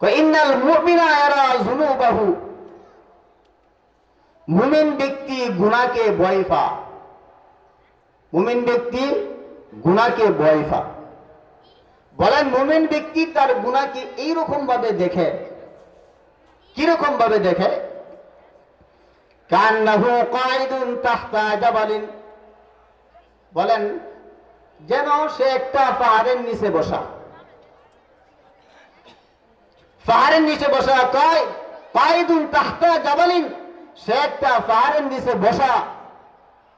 ইন্নাল মুমিনা ইয়ারা যুনুবাহু। মুমিন ব্যক্তি ভয় পা মুমিন ব্যক্তি ভয় পা বলেন, মুমিন ব্যক্তি তার গুনাহকে এইরকম ভাবে দেখে। কীরকম ভাবে দেখে? কান্নাহু কাইদুন তাহতা জাবালিন। বলেন, যেন সে একটা পাহাড়ের নিচে বসা। পাহাড়ের নিচে বসা কয়? কাইদুন তাহতা জাবালিন। সে একটা পাহাড়ের নিচে বসা।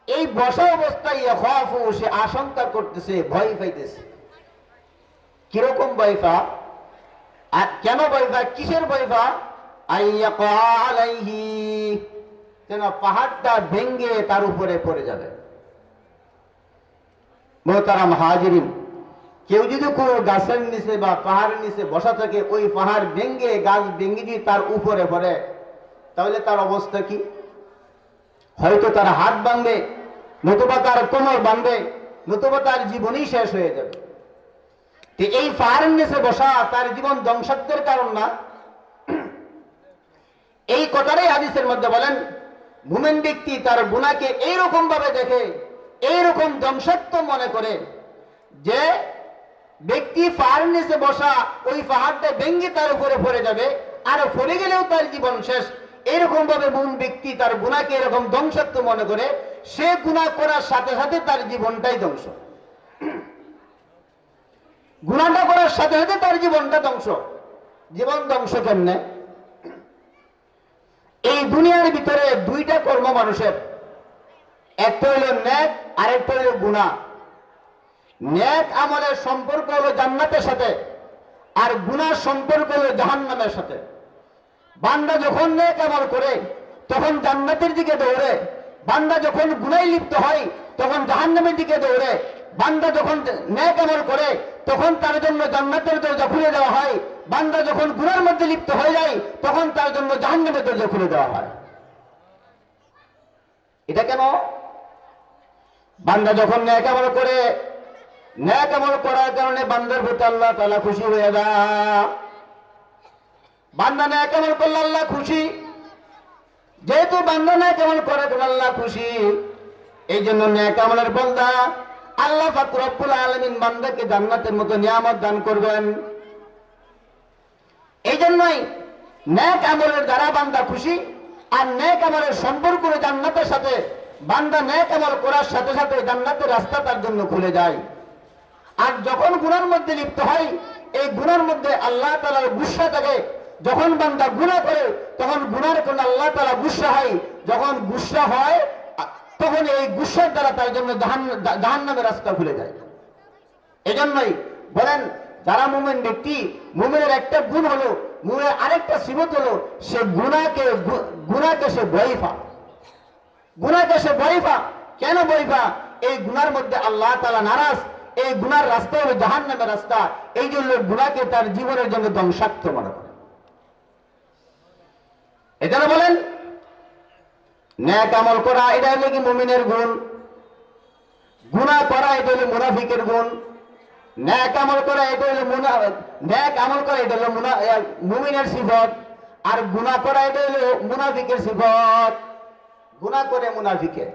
এই বসা অবস্থায় খফু সে আশঙ্কা করতেছে, ভয় পাইতেছে। কীরকম ভয় পা? আর কেন ভয় পা? কিসের ভয় পা? আলাইহি। যেন পাহাড়টা ভেঙ্গে তার উপরে পড়ে যাবে। মোহতারাম হাজিরিন কেউ যদি কোনো গাছের নিচে বা পাহাড়ের নিচে বসা থাকে, ওই পাহাড় ভেঙ্গে গাছ ভেঙ্গে যদি তার উপরে পড়ে, তাহলে তার অবস্থা কি? হয়তো তার হাত বাঁধবে নতুবা তার কোমর বাঁধবে নতুবা তার জীবনই শেষ হয়ে যাবে। এই পাহাড়ের নিচে বসা তার জীবন ধ্বংসাত্মের কারণ না। এই কথাটাই হাদিসের মধ্যে বলেন, মুমেন ব্যক্তি তার গুণাকে এইরকম ভাবে দেখে, এইরকম ধ্বংসাত্ম মনে করে যে ব্যক্তি পাহাড়ের নিচে বসা, ওই পাহাড়টা ভেঙ্গে তার উপরে পড়ে যাবে, আর পড়ে গেলেও তার জীবন শেষ। এরকম ভাবে মুন ব্যক্তি তার গুণাকে এরকম ধ্বংসাত্ম মনে করে, সে গুণা করার সাথে সাথে তার জীবনটাই ধ্বংস। গুণাটা করার সাথে সাথে তার জীবনটা ধ্বংস। জীবন ধ্বংস কেমনে? এই দুনিয়ার ভিতরে দুইটা কর্ম মানুষের, একটা হলো ন্যাক, আরেকটা হলো গুণা। ন্যাক আমলের সম্পর্ক হলো জান্নাতের সাথে, আর গুনার সম্পর্ক হলো জাহান্নামের সাথে। বান্দা যখন ন্যাক আমল করে, তখন জান্নাতের দিকে দৌড়ে। বান্দা যখন গুনায় লিপ্ত হয়, তখন জাহান্নামের দিকে দৌড়ে। বান্দা যখন ন্যাক আমল করে, তখন তার জন্য জান্নাতের দরজা খুলে দেওয়া হয়। বান্দা যখন গুনার মধ্যে লিপ্ত হয়ে যায়, তখন তার জন্য জাহান্নামের দরজা খুলে দেওয়া হয়। এটা কেন? বান্দা যখন ন্যাক আমল করে ন্যাক আমল করার কারণে বান্দার প্রতি আল্লাহ তালা খুশি হয়ে যায় বান্দা ন্যাক আমল করলে আল্লাহ খুশি। যেহেতু বান্দা ন্যাক আমল করে আল্লাহ খুশি। এই জন্য ন্যাক আমলের বন্দা আল্লাহ ফাকুরুল আলমিন বান্দাকে জান্নাতের মতো নিয়ামত দান করবেন। এই জন্যই ন্যাক আমলের দ্বারা বান্দা খুশি আর ন্যাক আমলের সম্পর্ক জান্নাতের সাথে, বান্দা ন্যাক আমল করার সাথে সাথে জান্নাতের রাস্তা তার জন্য খুলে যায়। আর যখন গুনার মধ্যে লিপ্ত হয়, এই গুনার মধ্যে আল্লাহ তালার গুসা থাকে। যখন বান্দা গুণা করে, তখন গুনার কোন আল্লাহ তালা গুসা হয়। যখন গুসা হয়, তখন এই গুসার দ্বারা তার জন্য জাহান নামের রাস্তা খুলে যায়। এজন্যই বলেন, যারা মুমেন ব্যক্তি, মুমেনের একটা গুণ হলো মুমের আরেকটা সিবত হলো, সে গুণাকে গুণাকে সে বইফা গুণাকে সে বইফা কেন বইফা এই গুনার মধ্যে আল্লাহ তালা নারাজ। এই গুনার রাস্তা হলো জাহান নামের রাস্তা। এই জন্য গুণাকে তার জীবনের জন্য ধ্বংসাত্ম মনে করে। এজন্য বলেন, ন্যাক আমল করা, এটা হলো কি মুমিনের গুণ। গুণা করা, এটা হলো মুনাফিকের গুণ। ন্যাক আমল করা, এটা হলো ন্যাক আমল করা, এটা হলো মুনা মুমিনের সিফত। আর গুণা করা, এটা হলো মুনাফিকের সিফত। গুণা করে মুনাফিকের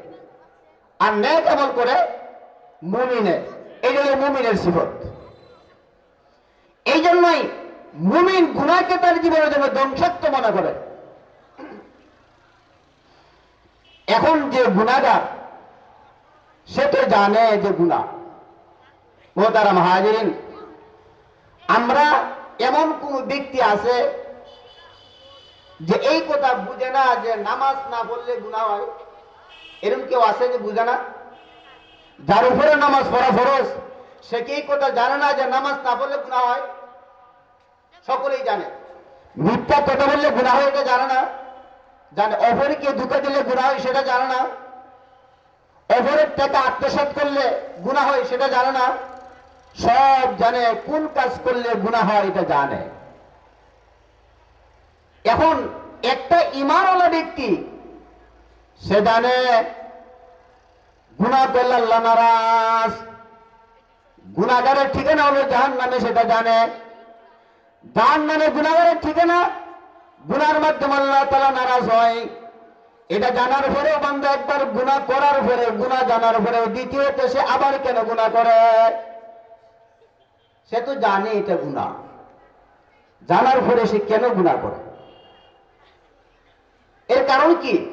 আর ন্যাক আমল করে মুমিনের এটা হলো মুমিনের সিফত। এই জন্যই মুমিন গুণাকে তার জীবনের জন্য ধ্বংসাত্ম মনে করে। এখন যে গুণাগার সে তো জানে যে গুণা ও তারা মহাজিন আমরা এমন কোন ব্যক্তি আছে যে এই কথা বুঝে না যে নামাজ না পড়লে গুণা হয়? এরকম কেউ আছে যে বুঝে না? যার উপরে নামাজ পড়া ফরজ, সে কি কথা জানে না যে নামাজ না পড়লে গুণা হয়? সকলেই জানে। মিথ্যা কথা বললে গুণা হয় এটা জানে না। জানে অপরকে ধোকা দিলে গুণা হয় সেটা জানে না। অপরের টাকা আত্মসাত করলে গুণা হয় সেটা জানে না। সব জানে, কোন কাজ করলে গুণা হয় এটা জানে। এখন একটা ইমানওয়ালা ব্যক্তি, সে জানে গুণা করলে আল্লাহ নারাজ। গুণাগারের ঠিকানা হলো জাহান নামে সেটা জানে। দান মানে গুণাগারের ঠিকানা গুনার মাধ্যমে আল্লাহ তালা নারাজ হয়। এটা জানার পরেও বান্দা একবার গুণা করার পরে গুণা জানার পরেও, দ্বিতীয়ত সে আবার কেন গুণা করে? সে তো জানে এটা গুণা। জানার পরে সে কেন গুণা করে? এর কারণ কি?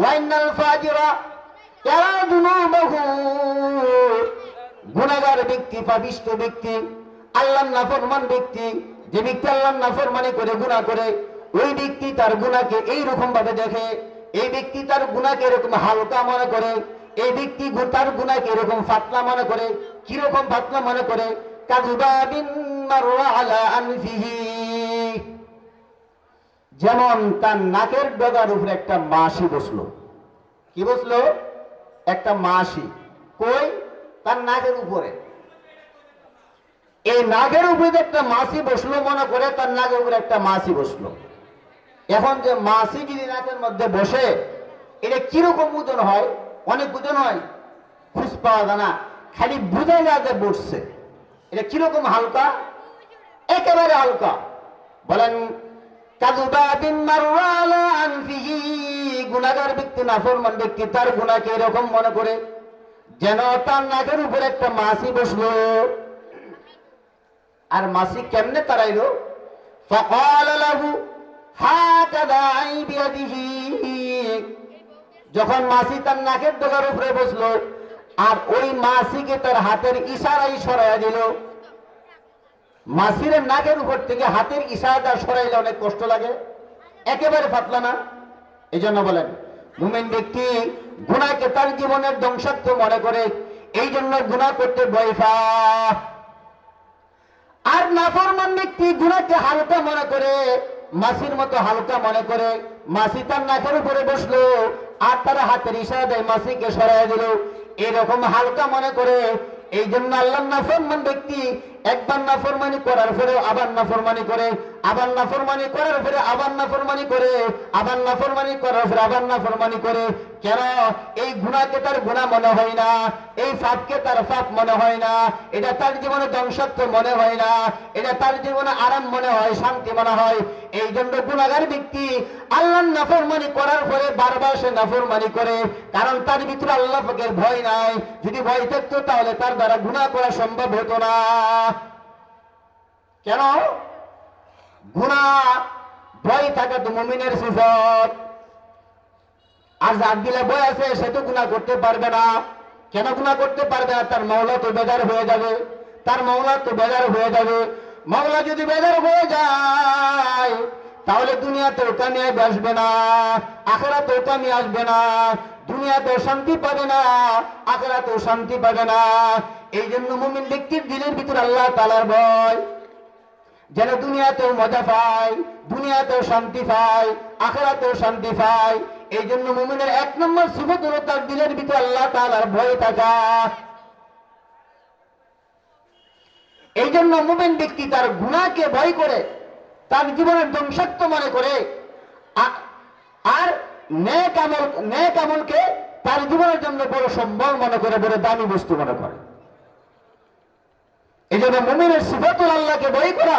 ওয়াইনাল ফাজিরা ইয়ারা গুনাহগার ব্যক্তি, পাপিষ্ট ব্যক্তি আল্লাহর নাফরমান ব্যক্তি, যে ব্যক্তি আল্লাহর নাফরমানি করে, গুনাহ করে, ওই ব্যক্তি তার গুনাহকে এই রকম ভাবে দেখে, এই ব্যক্তি তার গুনাহকে এরকম হালকা মনে করে, এই ব্যক্তি তার গুনাহকে এরকম ফাতলা মনে করে, কীরকম ফাতলা মনে করে? কাযুবাবিন মাররা আলা আনফিহি। যেমন তার নাকের ডগার উপরে একটা মাসি বসল। কি বসল? একটা মাসি। কই? তার নাকের উপরে। এই নাগের উপরে একটা মাসি বসল মনে করে তার নাকের উপরে একটা মাসি বসল। এখন যে মাসি যদি নাকের মধ্যে বসে, এটা কীরকম ওজন হয়? অনেক ওজন হয়। খুঁজ পাওয়া যায় না। খালি বুঝে না যে বসছে। এটা কীরকম হালকা? একেবারে হালকা। বলেন কাদুবাবিন মারওয়া আলা আনফিহি, গুনাহগার ব্যক্তি, নাফরমান ব্যক্তি, তার গুনাহকে এরকম মনে করে যেন তার নাকের উপর একটা মাছি বসল। আর মাছি কেমনে তারাইলো? ফাকাল লাহু, হাকাদা আইবিয়াদিহি যখন মাছি তার নাকের ডগার উপরে বসল, আর ওই মাছিকে তার হাতের ইশারাই সরাইয়া দিল। মাসিরের নাকের উপর থেকে হাতের ইশারাটা সরাইলে অনেক কষ্ট লাগে। একেবারে ফাতলা না। এই জন্য বলেন, মুমিন ব্যক্তি গুণাকে তার জীবনের ধ্বংসাত্ম মনে করে এই জন্য গুণা করতে ভয় পায়। আর নাফরমান ব্যক্তি গুণাকে হালকা মনে করে, মাসির মতো হালকা মনে করে, মাসি তার নাকের উপরে বসল, আর তার হাতের ইশারা দেয় মাসিকে সরাই দিল। এরকম হালকা মনে করে এই জন্য আল্লাহ নাফরমান ব্যক্তি একবার নাফরমানি করার পরেও আবার নাফরমানি করে আবার নাফরমানি করার পরে আবার নাফরমানি করে, আবার নাফরমানি করার পরে আবার নাফরমানি করে। কেন? এই গুণাকে তার গুণা মনে হয় না, এই ফাপকে তার ফাপ মনে হয় না, এটা তার জীবনে ধ্বংসত্ব মনে হয় না, এটা তার জীবনে আরাম মনে হয়, শান্তি মনে হয়। এই জন্য গুণাগার ব্যক্তি আল্লাহ নাফরমানি করার পরে বারবার সে নাফরমানি করে, কারণ তার ভিতরে আল্লাহ পাকের ভয় নাই। যদি ভয় থাকতো তাহলে তার দ্বারা গুণা করা সম্ভব হতো না। কেন? গুণা ভয় থাকে তো মমিনের সিফত আর যার দিলে বই আছে, সে তো গুণা করতে পারবে না। কেন গুণা করতে পারবে না? তার মাওলা তো বেজার হয়ে যাবে। তার মাওলা তো বেজার হয়ে যাবে। মাওলা যদি বেজার হয়ে যায়, তাহলে দুনিয়াতে ওটা নিয়ে আসবে না, আখেরাতেও কামি আসবে না। দুনিয়াতেও শান্তি পাবে না, আখেরাতেও শান্তি পাবে না। এই জন্য মুমিন ব্যক্তির দিলের ভিতরে আল্লাহ তালার ভয়। যেন দুনিয়াতেও মজা পায়, দুনিয়াতেও শান্তি পায়, আখেরাতেও শান্তি পায়। এই জন্য মুমিনের এক নম্বর সুবত হলো তার দিলের ভিতরে আল্লাহ তাআলার ভয় থাকা। এই জন্য মুমিন ব্যক্তি তার গুণাকে ভয় করে, তার জীবনের ধ্বংসাত্ম মনে করে। আর নেক আমল নেক আমলকে তার জীবনের জন্য বড় সম্বল মনে করে, বড় দামি বস্তু মনে করে। এই জন্য মুমিনের সিফতুল আল্লাহকে বই করা।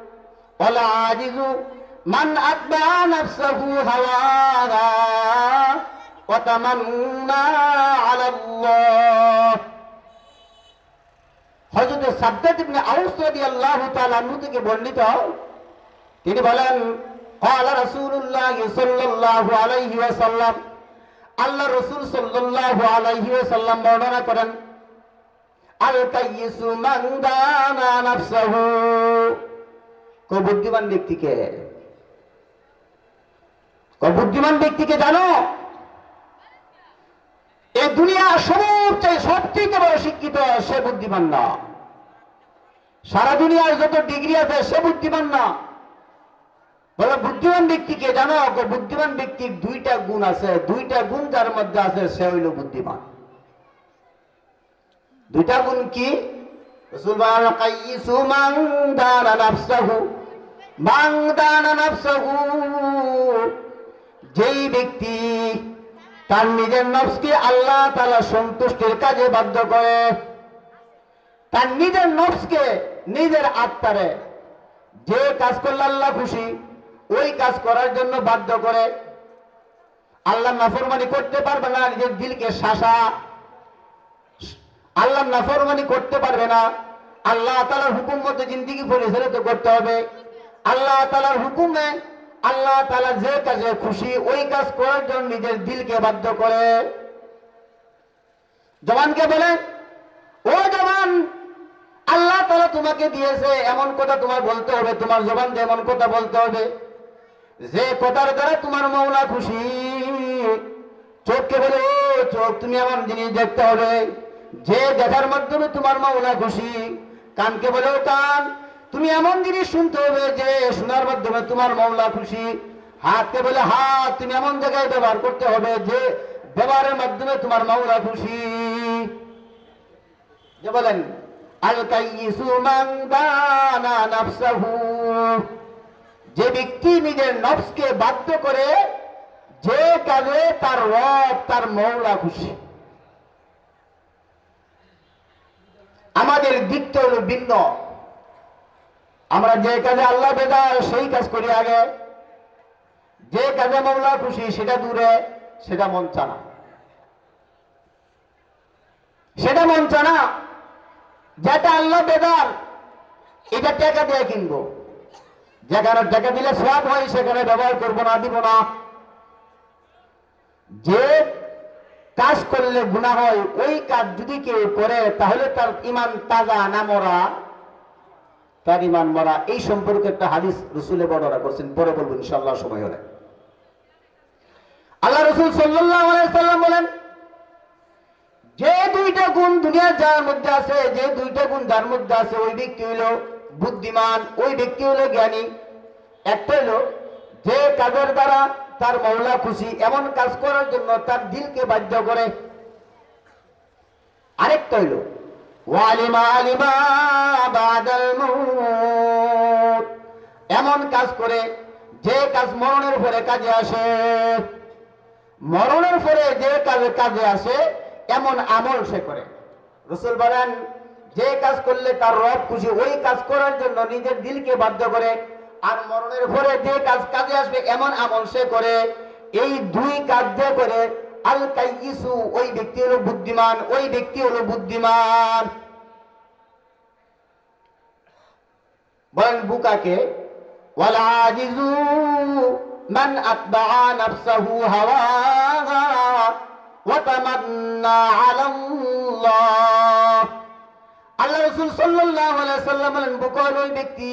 والعاجز من أتبع نفسه هواها وتمنى على الله হযরত সাদ্দাত ইবনে আউস রাদিয়াল্লাহু তাআলা আনহু থেকে বর্ণিত তিনি বলেন قال رسول الله صلى الله عليه وسلم আল্লাহ রসুল সাল্লাল্লাহু আলাইহি ওয়াসাল্লাম বর্ণনা করেন আল কাইয়িসু মান দানা নাফসাহু কো বুদ্ধিমান ব্যক্তিকে? কো বুদ্ধিমান ব্যক্তিকে জানো? এই দুনিয়া সবচেয়ে সবচেয়ে বড় শিক্ষিত সে বুদ্ধিমান না। সারা দুনিয়ার যত ডিগ্রি আছে সে বুদ্ধিমান না। বলে বুদ্ধিমান ব্যক্তিকে জানো? গো, বুদ্ধিমান ব্যক্তির দুইটা গুণ আছে। দুইটা গুণ যার মধ্যে আছে সে হইল বুদ্ধিমান। দুইটা গুণ কি? রাসূল "কাইয়িসু মান দানা নাফসাহু। যেই ব্যক্তি তার নিজের নফসকে আল্লাহ তাআলা সন্তুষ্টির কাজে বাধ্য করে, তার নিজের নফসকে নিজের আত্মারে যে কাজ করলে আল্লাহ খুশি, ওই কাজ করার জন্য বাধ্য করে। আল্লাহ নাফরমানি করতে পারবে না, নিজের দিলকে শাসা। আল্লাহ নাফরমানি করতে পারবে না, আল্লাহ তালার হুকুম মতো জিন্দিগি পরিচালিত করতে হবে। আল্লাহ তালার হুকুমে আল্লাহ তালা যে কাজে খুশি, ওই কাজ করার জন্য নিজের দিলকে বাধ্য করে। জবানকে বলে, ও জবান, আল্লাহ তালা তোমাকে দিয়েছে, এমন কথা তোমার বলতে হবে, তোমার জবান এমন কথা বলতে হবে। যে কথার দ্বারা তোমার মৌলা খুশি। চোখকে বলে, ও চোখ, তুমি এমন জিনিস দেখতে হবে, যে দেখার মাধ্যমে তোমার মৌলা খুশি। কানকে বলে, ও কান তুমি এমন জিনিস শুনতে হবে যে শোনার মাধ্যমে তোমার মৌলা খুশি। হাতকে বলে হাত তুমি এমন জায়গায় ব্যবহার করতে হবে যে ব্যবহারের মাধ্যমে তোমার মৌলা খুশি। যে বলেন যে ব্যক্তি নিজের নফসকে বাধ্য করে যে কাজে তার রব, তার মৌলা খুশি। আমাদের দিকটা হলো ভিন্ন। আমরা যে কাজে আল্লাহ বেদার সেই কাজ করি আগে। যে কাজে মৌলা খুশি, সেটা দূরে, সেটা মন চানা। সেটা মন চানা, যেটা আল্লাহ বেদার এটা টাকা দিয়ে কিনবো। যেখানে টাকা দিলে সব হয়, সেখানে ব্যবহার করব না, দিব না। যে কাজ করলে গুণা হয়, ওই কাজ যদি কেউ করে, তাহলে তার ইমান তাজা না মরা। তার ইমান মরা, এই সম্পর্কে একটা হাদিস রসুলে বর্ণনা করছেন, পরে বলব ইনশাল্লাহ সময় হলে। আল্লাহ রসুল সাল্লাম বলেন, যে দুইটা গুণ দুনিয়ার যার মধ্যে আছে, যে দুইটা গুণ যার মধ্যে আছে, ওই ব্যক্তি হইল বুদ্ধিমান, ওই ব্যক্তি হলো জ্ঞানী। একটা হলো যে কাজের দ্বারা তার মৌলা খুশি, এমন কাজ করার জন্য তার দিলকে বাধ্য করে। আরেকটা হইল ওয়ালিমা আলিমা বাদাল মউত। এমন কাজ করে যে কাজ মরণের পরে কাজে আসে। মরণের পরে যে কাজে কাজে আসে, এমন আমল সে করে। রসুল বলেন, যে কাজ করলে তার রব খুশি, ওই কাজ করার জন্য নিজের দিলকে বাধ্য করে। আর মরণের পরে যে কাজ কাজে আসবে, এমন আমল সে করে। এই দুই কাজ করে আল কাইয়িসু, ওই ব্যক্তি হলো বুদ্ধিমান, ওই ব্যক্তি হলো বুদ্ধিমান। বলেন বুকাকে, ওয়াল আজিজু মান আতবাআ নাফসাহু হাওয়াহা ওয়া তামান্না আলা আল্লাহ রাসূল সাল্লাল্লাহু আলাইহি সাল্লাম বলেন বুকল ওই ব্যক্তি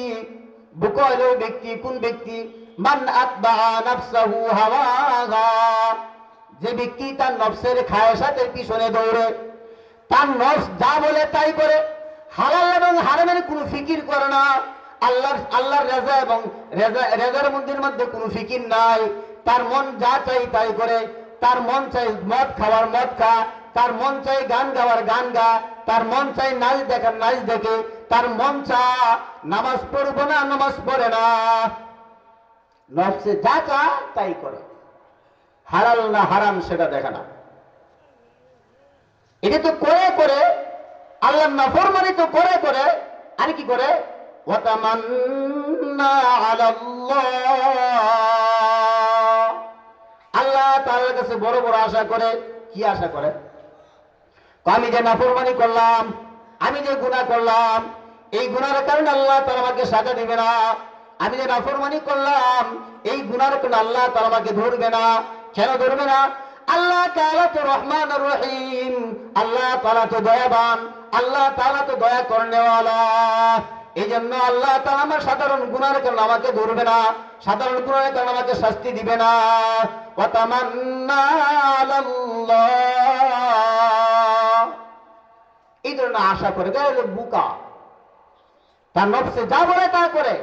বুকল ওই ব্যক্তি, কোন ব্যক্তি? মান আতবাআ নাফসাহু হাওয়াহা যে ব্যক্তি তার নফসের খায়সাতের পিছনে দৌড়ে, তার নফস যা বলে তাই করে। হালাল এবং হারামের কোনো ফিকির করে না। আল্লাহর আল্লাহর রেজা এবং রেজা, রেজার মধ্যের মধ্যে কোনো ফিকির নাই। তার মন যা চাই তাই করে। তার মন চাই মদ খাওয়ার মদ খা। তার মন চাই গান গাওয়ার গান গা। তার মন চাই নাচ দেখার নাচ দেখে। তার মন চা, নামাজ পড়ব না, নামাজ পড়ে না। নফসে যা চা তাই করে। হালাল না হারাম সেটা দেখে না। এটা তো করে করে আল্লাহ নাফরমানি তো করে করে, আর কি করে? আল্লাহ তাআলার কাছে বড় বড় আশা করে, কি আশা করে? আমি যে নাফরমানি করলাম, আমি যে গুনাহ করলাম, এই গুনার কারণে আল্লাহ তাআলা আমাকে সাজা দিবে না। আমি যে নাফরমানি করলাম, এই গুনার কারণে আল্লাহ তাআলা আমাকে ধরবে না। কেন ধরবে না? আল্লাহ তালা তো রহমান রহিম। আল্লাহ তালা তো দয়াবান। আল্লাহ তালা তো দয়া করনেওয়ালা। এই জন্য আল্লাহ তাআলা আমার সাধারণ গুনার কারণে আমাকে ধরবে না? সাধারণ গুনার কারণে আমাকে শাস্তি দিবে না? এই ধরনের আশা করে হলো বুকা, তার নফসে যা বলে তা করে।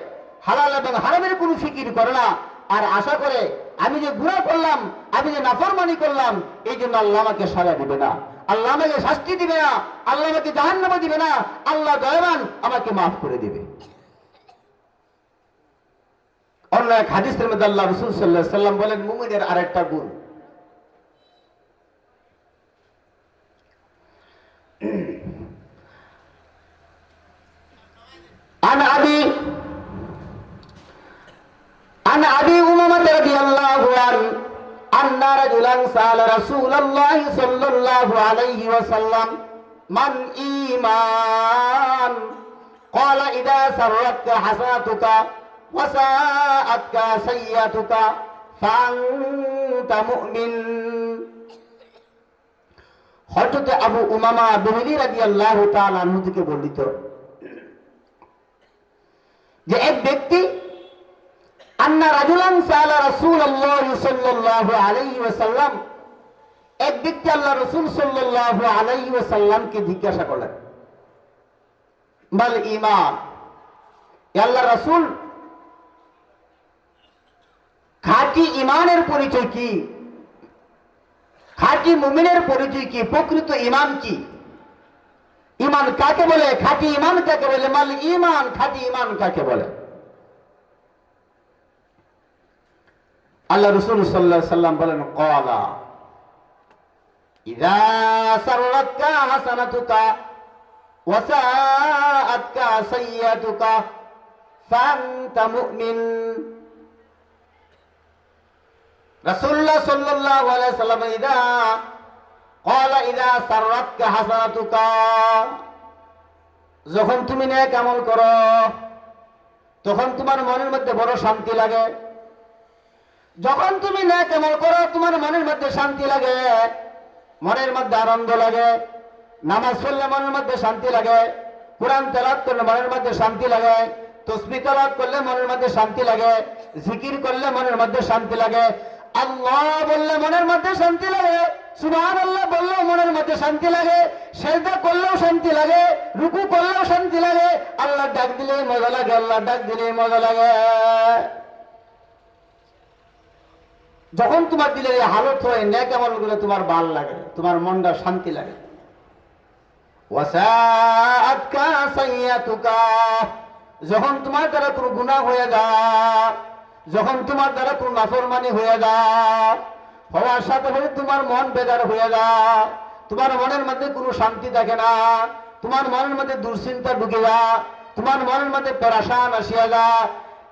হালাল এবং হারামের কোনো ফিকির করে না। আর আশা করে আমি যে গুণা করলাম আমি যে নাফরমানি করলাম এই জন্য আল্লাহ আমাকে সাজা দিবে না আল্লাহ আমাকে শাস্তি দিবে না আল্লাহ আমাকে জাহান্নামে দিবে না আল্লাহ দয়াবান আমাকে মাফ করে দিবে অন্য এক হাদিসের মধ্যে আল্লাহ রসুল সাল্লাহ সাল্লাম বলেন মুমিনের আরেকটা গুণ عن أبي عن أبي أمامة رضي الله عنه أن رجلا سأل رسول الله صلى الله عليه وسلم من إيمان قال إذا سرتك حسناتك وساءتك سيئتك فأنت مؤمن হযরত আবু উমামা বেহলি রাদিয়াল্লাহু তাআলা আনহু থেকে বর্ণিত যে এক ব্যক্তি আন্না রাসূলুল্লাহ সাল্লাল্লাহু আলাইহি ওয়াসাল্লাম। এক ব্যক্তি আল্লাহ রাসূল সাল্লাল্লাহু আলাইহি ওয়াসাল্লামকে জিজ্ঞাসা করলেন আল্লাহ খাঁটি ইমানের পরিচয় কি? খাঁটি মুমিনের পরিচয় কি? প্রকৃত ইমান কি? ইমান কাকে বলে? খাঁটি ইমান কাকে বলে? মাল ইমান খাঁটি ইমান কাকে বলে? আল্লাহ রসুল সাল্লাহ সাল্লাম বলেন কলা ইদা সারলাতকা হাসানাতুকা ওয়া সাআতকা সাইয়াতুকা ফান্তা মুমিন। রাসূলুল্লাহ সাল্লাল্লাহু আলাইহি সাল্লাম ইদা, ক্বালা, ইদা সাররাতকা হাসানাতুকা, যখন তুমি নেক আমল করো, তখন তোমার মনের মধ্যে বড় শান্তি লাগে। যখন তুমি নেক আমল করো, তোমার মনের মধ্যে শান্তি লাগে, মনের মধ্যে আনন্দ লাগে, নামাজ পড়লে মনের মধ্যে শান্তি লাগে, কোরআন তেলাত করলে মনের মধ্যে শান্তি লাগে, তসবি তেলাত করলে মনের মধ্যে শান্তি লাগে, জিকির করলে মনের মধ্যে শান্তি লাগে, আল্লাহ বললে মনের মধ্যে শান্তি লাগে সুবহান আল্লাহ বললেও মনের মধ্যে শান্তি লাগে, সেজদা করলেও শান্তি লাগে, রুকু করলেও শান্তি লাগে, আল্লাহ ডাক দিলে মজা লাগে, আল্লাহ ডাক দিলে মজা লাগে। যখন তোমার দিলে এই হালত হয়, ন্যাক আমলগুলো তোমার ভালো লাগে, তোমার মনটা শান্তি লাগে। যখন তোমার দ্বারা কোনো গুনাহ হয়ে যায়, যখন তোমার দ্বারা কোনো নাফরমানি হয়ে যায়, হওয়ার সাথে সাথে তোমার মন বেজার হয়ে যায়, তোমার মনের মধ্যে কোনো শান্তি থাকে না, তোমার মনের মধ্যে দুশ্চিন্তা ঢুকে যা তোমার মনের মধ্যে পেরাসান আসিয়া যা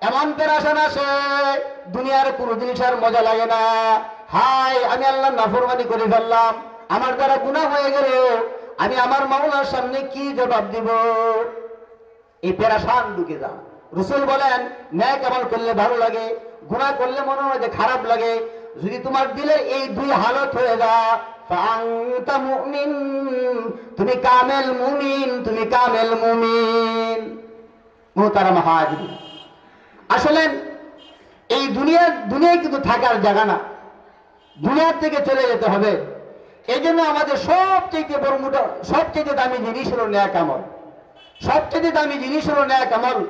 এমন পেরাসান আসে দুনিয়ার কোনো জিনিস আর মজা লাগে না। হাই আমি আল্লাহ নাফরমানি করে ফেললাম। আমার দ্বারা গুনাহ হয়ে গেল। আমি আমার মাওলার সামনে কি জবাব দিব? এই পেরাসান ঢুকে যা। রসুল বলেন, ন্যায় কেমন করলে ভালো লাগে, গুনাহ করলে মনে হয় যে খারাপ লাগে। যদি তোমার দিলে এই দুই হালত হয়ে যা তুমি কামেল মুমিন, তুমি কামেল মুমিন। মোহতারাম হাজির আসলে এই দুনিয়া, দুনিয়ায় কিন্তু থাকার জায়গা না। দুনিয়ার থেকে চলে যেতে হবে। এই জন্য আমাদের সবচেয়ে বড় মোটা, সবচেয়ে দামি জিনিস হলো ন্যায় আমল। সবচেয়ে দামি জিনিস হলো ন্যায় আমল।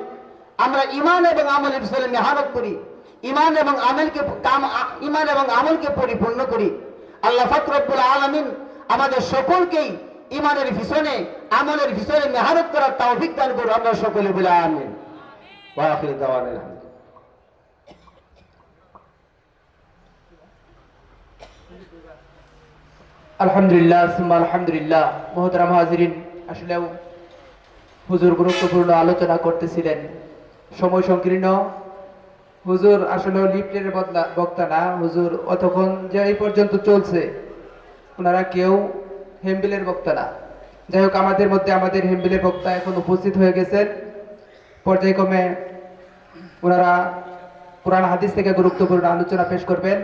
আমরা ইমান এবং আমলের পিছনে মেহনত করি। ইমান এবং আমলকে কাম ইমান এবং আমলকে পরিপূর্ণ করি। আল্লাহ ফকরবুল আলমিন আমাদের সকলকেই ইমানের পিছনে, আমলের পিছনে মেহারত করার তাও দান করুন। আমরা সকলে বলে আমিন। ওয়া আখির দাওয়ানা আলহামদুলিল্লাহ। সুম্মা আলহামদুলিল্লাহ। আসলেও হুজুর গুরুত্বপূর্ণ আলোচনা করতেছিলেন। সময় সংকীর্ণ। হুজুর আসলে লিফটের বদলা বক্তা না। হুজুর অতক্ষণ যে এই পর্যন্ত চলছে, ওনারা কেউ হেমবিলের বক্তা না। যাই হোক, আমাদের মধ্যে আমাদের হেমবিলের বক্তা এখন উপস্থিত হয়ে গেছেন। পর্যায়ক্রমে ওনারা কোরআন হাদিস থেকে গুরুত্বপূর্ণ আলোচনা পেশ করবেন।